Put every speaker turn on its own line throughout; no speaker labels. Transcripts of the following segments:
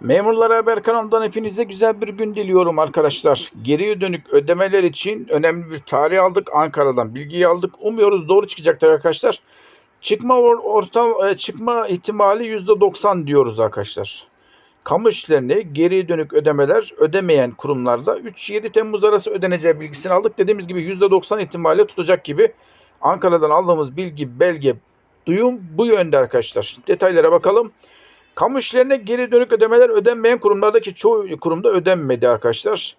Memurlar Haber kanalından hepinize güzel bir gün diliyorum arkadaşlar. Geriye dönük ödemeler için önemli bir tarih aldık. Ankara'dan bilgiyi aldık. Umuyoruz doğru çıkacaktır arkadaşlar. Çıkma or- orta e, çıkma ihtimali %90 diyoruz arkadaşlar. Kamu işlerine geriye dönük ödemeler ödemeyen kurumlarda 3-7 Temmuz arası ödeneceği bilgisini aldık. Dediğimiz gibi %90 ihtimalle tutacak gibi Ankara'dan aldığımız bilgi, belge, duyum bu yönde arkadaşlar. Detaylara bakalım. Kamu işlerine geri dönük ödemeler ödenmeyen kurumlardaki çoğu kurumda ödenmedi arkadaşlar.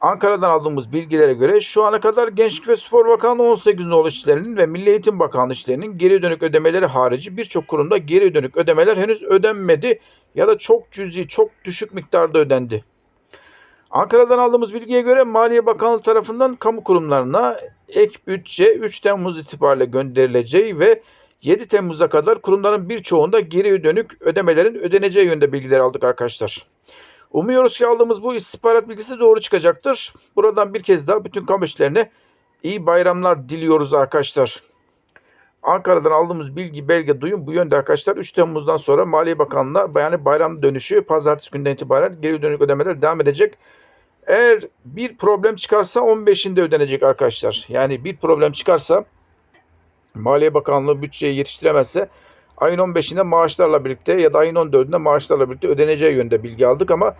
Ankara'dan aldığımız bilgilere göre şu ana kadar Gençlik ve Spor Bakanlığı 18 nolu işlerinin ve Milli Eğitim Bakanlığı işlerinin geri dönük ödemeleri harici birçok kurumda geri dönük ödemeler henüz ödenmedi ya da çok cüzi, çok düşük miktarda ödendi. Ankara'dan aldığımız bilgiye göre Maliye Bakanlığı tarafından kamu kurumlarına ek bütçe 3 Temmuz itibariyle gönderileceği ve 7 Temmuz'a kadar kurumların birçoğunda geri dönük ödemelerin ödeneceği yönde bilgiler aldık arkadaşlar. Umuyoruz ki aldığımız bu istihbarat bilgisi doğru çıkacaktır. Buradan bir kez daha bütün kamu işlerine iyi bayramlar diliyoruz arkadaşlar. Ankara'dan aldığımız bilgi, belge, duyum bu yönde arkadaşlar. 3 Temmuz'dan sonra Maliye Bakanlığı'na yani bayram dönüşü pazartesi günden itibaren geri dönük ödemeler devam edecek. Eğer bir problem çıkarsa 15'inde ödenecek arkadaşlar. Yani bir problem çıkarsa Maliye Bakanlığı bütçeyi yetiştiremezse ayın 15'inde maaşlarla birlikte ya da ayın 14'ünde maaşlarla birlikte ödeneceği yönde bilgi aldık ama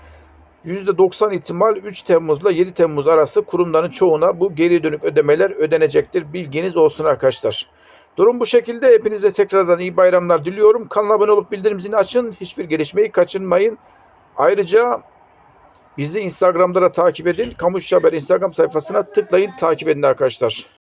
%90 ihtimal 3 Temmuz'la 7 Temmuz arası kurumların çoğuna bu geri dönük ödemeler ödenecektir. Bilginiz olsun arkadaşlar. Durum bu şekilde. Hepinize tekrardan iyi bayramlar diliyorum. Kanala abone olup bildirim zilini açın. Hiçbir gelişmeyi kaçırmayın. Ayrıca bizi Instagram'da da takip edin. Kamu İşi Haber Instagram sayfasına tıklayın takip edin arkadaşlar.